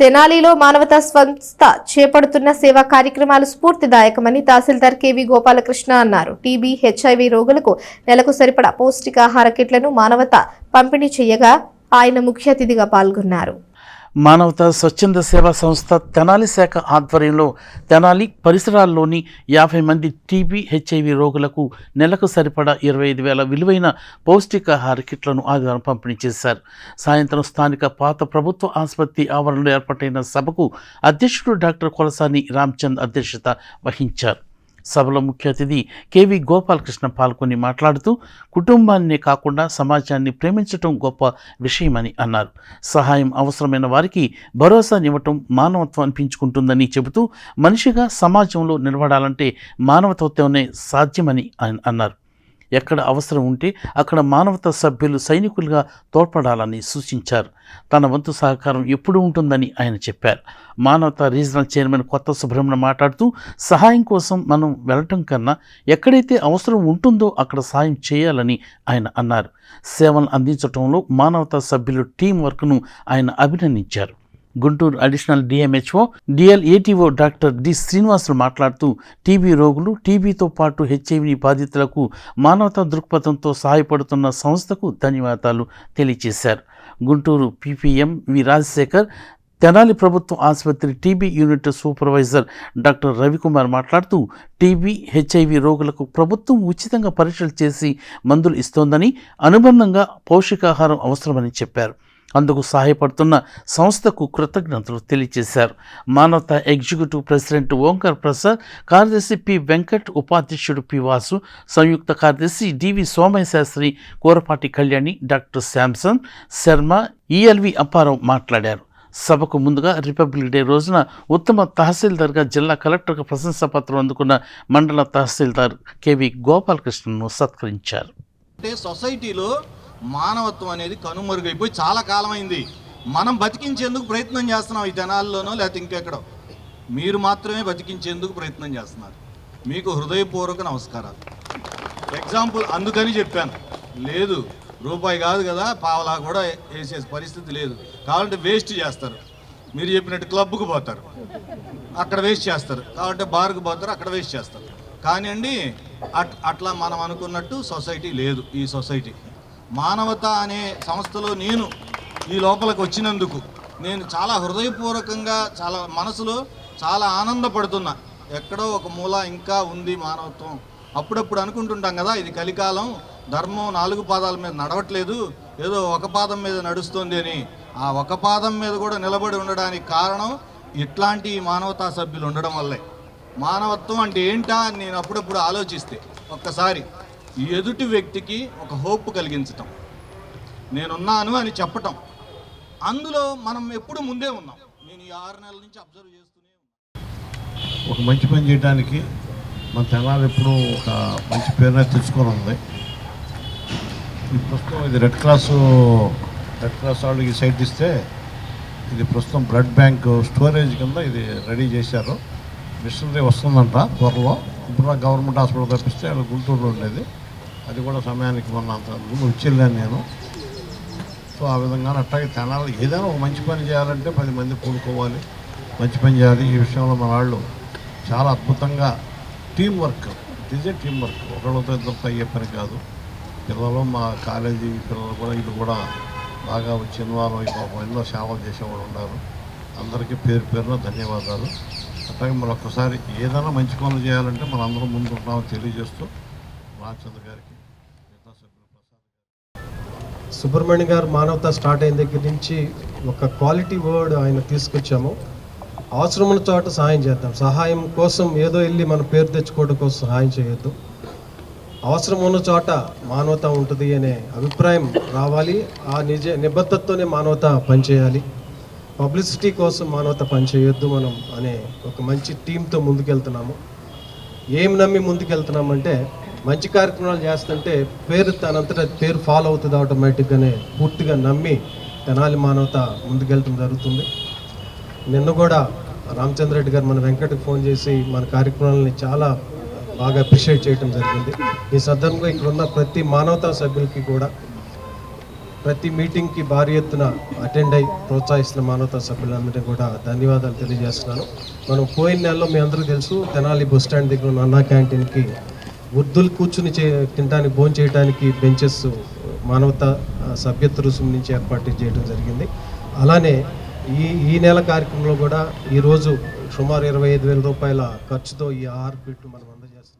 తెనాలిలో మానవతా సంస్థ చేపడుతున్న సేవా కార్యక్రమాలు స్ఫూర్తిదాయకమని తహసీల్దార్ కేవీ గోపాలకృష్ణ అన్నారు. టీబీ హెచ్ఐవి రోగులకు నెలకు సరిపడా పౌష్టికాహార కిట్లను మానవత పంపిణీ చేయగా ఆయన ముఖ్య అతిథిగా పాల్గొన్నారు. మానవతా స్వచ్ఛంద సేవా సంస్థ తెనాలి శాఖ ఆధ్వర్యంలో తెనాలి పరిసరాల్లోని యాభై మంది టీబీ హెచ్ఐవి రోగులకు నెలకు సరిపడా ఇరవై ఐదు వేల విలువైన పౌష్టికాహార కిట్లను ఆదివారం పంపిణీ చేశారు. సాయంత్రం స్థానిక పాత ప్రభుత్వ ఆసుపత్రి ఆవరణలో ఏర్పాటైన సభకు అధ్యక్షుడు డాక్టర్ కొలసాని రామ్చంద్ అధ్యక్షత వహించారు. సభలో ముఖ్య అతిథి కేవి గోపాలకృష్ణ పాల్గొని మాట్లాడుతూ కుటుంబాన్నే కాకుండా సమాజాన్ని ప్రేమించటం గొప్ప విషయమని అన్నారు. సహాయం అవసరమైన వారికి భరోసానివ్వటం మానవత్వం అనిపించుకుంటుందని చెబుతూ మనిషిగా సమాజంలో నిలబడాలంటే మానవత్వంతోనే సాధ్యమని ఆయన అన్నారు. ఎక్కడ అవసరం ఉంటే అక్కడ మానవతా సభ్యులు సైనికులుగా తోడ్పడాలని సూచించారు. తన వంతు సహకారం ఎప్పుడూ ఉంటుందని ఆయన చెప్పారు. మానవతా రీజనల్ చైర్మన్ కొత్త సుబ్రహ్మణ్యం మాట్లాడుతూ సహాయం కోసం మనం వెళ్ళటం కన్నా ఎక్కడైతే అవసరం ఉంటుందో అక్కడ సాయం చేయాలని ఆయన అన్నారు. సేవలు అందించడంలో మానవతా సభ్యులు టీం వర్క్ను ఆయన అభినందించారు. Guntur additional DMHO DLATO doctor D Srinivasulu మాట్లాడుతూ టీబీ రోగులు టీబీతో పాటు హెచ్ఐవి బాధితులకు మానవతా దృక్పథంతో సహాయపడుతున్న సంస్థకు ధన్యవాదాలు తెలియజేశారు. గుంటూరు పీపీఎం వి రాజశేఖర్ తెనాలి ప్రభుత్వ ఆసుపత్రి TB unit supervisor doctor Ravikumar మాట్లాడుతూ టీబీ హెచ్ఐవి రోగులకు ప్రభుత్వం ఉచితంగా పరీక్షలు చేసి మందులు ఇస్తోందని అనుబంధంగా పౌష్టికాహారం అవసరమని చెప్పారు. అందుకు సహాయపడుతున్న సంస్థకు కృతజ్ఞతలు తెలియజేశారు. మానవతా ఎగ్జిక్యూటివ్ ప్రెసిడెంట్ ఓంకార్ ప్రసాద్ కార్యదర్శి పి వెంకట్ ఉపాధ్యక్షుడు పి వాసు సంయుక్త కార్యదర్శి DV Somayya Sastry Kurapati Kalyani doctor Samson Sharma ELV Apparao మాట్లాడారు. సభకు ముందుగా రిపబ్లిక్ డే రోజున ఉత్తమ తహసీల్దార్గా జిల్లా కలెక్టర్కు ప్రశంసా పత్రం అందుకున్న మండల తహసీల్దార్ కెవి గోపాలకృష్ణను సత్కరించారు. అంటే సొసైటీలో మానవత్వం అనేది కనుమరుగైపోయి చాలా కాలమైంది. మనం బతికించేందుకు ప్రయత్నం చేస్తున్నాం ఈ జనాల్లోనో లేకపోతే ఇంకెక్కడో. మీరు మాత్రమే బతికించేందుకు ప్రయత్నం చేస్తున్నారు. మీకు హృదయపూర్వక నమస్కారాలు. ఎగ్జాంపుల్ అందుకని చెప్పాను. లేదు రూపాయి కాదు కదా పావలా కూడా వేసే పరిస్థితి లేదు. కావాలంటే వేస్ట్ చేస్తారు. మీరు చెప్పినట్టు క్లబ్కు పోతారు. అక్కడ వేస్ట్ చేస్తారు. కాబట్టి బార్కు పోతారు అక్కడ వేస్ట్ చేస్తారు. కానీ అండి అట్ అట్లా మనం అనుకున్నట్టు సొసైటీ లేదు ఈ సొసైటీ. మానవత అనే సంస్థలో నేను ఈ లోపలికి వచ్చినందుకు నేను చాలా హృదయపూర్వకంగా చాలా మనసులో చాలా ఆనందపడుతున్నా. ఎక్కడో ఒక మూల ఇంకా ఉంది మానవత్వం. అప్పుడప్పుడు అనుకుంటుంటాం కదా ఇది కలికాలం ధర్మం నాలుగు పాదాల మీద నడవట్లేదు ఏదో ఒక పాదం మీద నడుస్తుంది అని. ఆ ఒక పాదం మీద కూడా నిలబడి ఉండడానికి కారణం ఇట్లాంటి మానవతా సభ్యులు ఉండడం వల్లే. మానవత్వం అంటే ఏంటా అని నేను అప్పుడప్పుడు ఆలోచిస్తే ఒక్కసారి ఎదుటి వ్యక్తికి ఒక హోప్ కలిగించటం. నేనున్నాను అని చెప్పటం. అందులో మనం ఎప్పుడు ముందే ఉన్నాం. నేను ఈ ఆరు నెలల నుంచి అబ్జర్వ్ చేస్తూనే ఉన్నాను. ఒక మంచి పని చేయడానికి మన తెనాలి ఎప్పుడు ఒక మంచి పేరునే తెచ్చుకొని ఉంది. ఈ ప్రస్తుతం ఇది రెడ్ క్రాస్ రెడ్ క్రాస్ వాళ్ళు ఈ సైట్ ఇస్తే ఇది ప్రస్తుతం బ్లడ్ బ్యాంక్ స్టోరేజ్ కింద ఇది రెడీ చేశారు. మిషనరీ వస్తుందంట త్వరలో. ఇప్పుడు గవర్నమెంట్ హాస్పిటల్ తప్పిస్తే వాళ్ళు గుంటూరులో ఉండేది. అది కూడా సమయానికి మొన్న అంత వెళ్ళాను నేను. సో ఆ విధంగా అట్లాగే తెనాలి ఏదైనా ఒక మంచి పని చేయాలంటే పది మంది కూడుకోవాలి మంచి పని చేయాలి. ఈ విషయంలో మన వాళ్ళు చాలా అద్భుతంగా టీం వర్క్ ఏ టీం వర్క్ ఒకళ్ళతో ఇద్దరితో అయ్యే పని కాదు. పిల్లలు మా కాలేజీ పిల్లలు కూడా వీళ్ళు కూడా బాగా వచ్చి ఇన్వాల్వ్ అయ్యి ఎన్నో సేవలు చేసేవాళ్ళు ఉన్నారు. అందరికీ పేరు పేరున ధన్యవాదాలు. అట్లాగే మరొకసారి ఏదైనా మంచి పనులు చేయాలంటే మనందరం అందరం ముందు తెలియజేస్తూ రామచంద్ర గారికి సుబ్రహ్మణ్య గారు మానవత స్టార్ట్ అయిన దగ్గర నుంచి ఒక క్వాలిటీ వర్డ్ ఆయన తీసుకొచ్చాము. అవసరం చోట సహాయం చేద్దాం. సహాయం కోసం ఏదో వెళ్ళి మన పేరు తెచ్చుకోవడం కోసం సహాయం చేయొద్దు. అవసరం ఉన్న చోట మానవత ఉంటుంది అనే అభిప్రాయం రావాలి. ఆ నిజ నిబద్ధతతోనే మానవత పనిచేయాలి. పబ్లిసిటీ కోసం మానవత పనిచేయొద్దు మనం అనే ఒక మంచి టీంతో ముందుకెళ్తున్నాము. ఏం నమ్మి ముందుకెళ్తున్నామంటే మంచి కార్యక్రమాలు చేస్తుంటే పేరు తనంతట పేరు ఫాలో అవుతుంది ఆటోమేటిక్గానే పూర్తిగా నమ్మి తెనాలి మానవత ముందుకెళ్ళటం జరుగుతుంది. నిన్న కూడా రామచంద్ర రెడ్డి గారు మన వెంకటకి ఫోన్ చేసి మన కార్యక్రమాలని చాలా బాగా అప్రిషియేట్ చేయడం జరిగింది. ఈ సందర్భంగా ఇక్కడ ఉన్న ప్రతి మానవతా సభ్యులకి కూడా ప్రతి మీటింగ్కి భారీ ఎత్తున అటెండ్ అయి ప్రోత్సహిస్తున్న మానవతా సభ్యులందరినీ కూడా ధన్యవాదాలు తెలియజేస్తున్నాను. మనం పోయిన నెలలో మీ అందరూ తెలుసు తెనాలి బస్ స్టాండ్ దగ్గర ఉన్న అన్నా క్యాంటీన్కి వృద్ధులు కూర్చుని చే తినడానికి భోజనం చేయడానికి బెంచెస్ మానవత సభ్యత సభ్యత్వ రుసుము నుంచి ఏర్పాటు చేయడం జరిగింది. అలానే ఈ ఈ నెల కార్యక్రమంలో కూడా ఈరోజు సుమారు ఇరవై ఐదు వేల రూపాయల ఖర్చుతో ఈ ఆహార కిట్ మనం అందజేస్తున్నాం.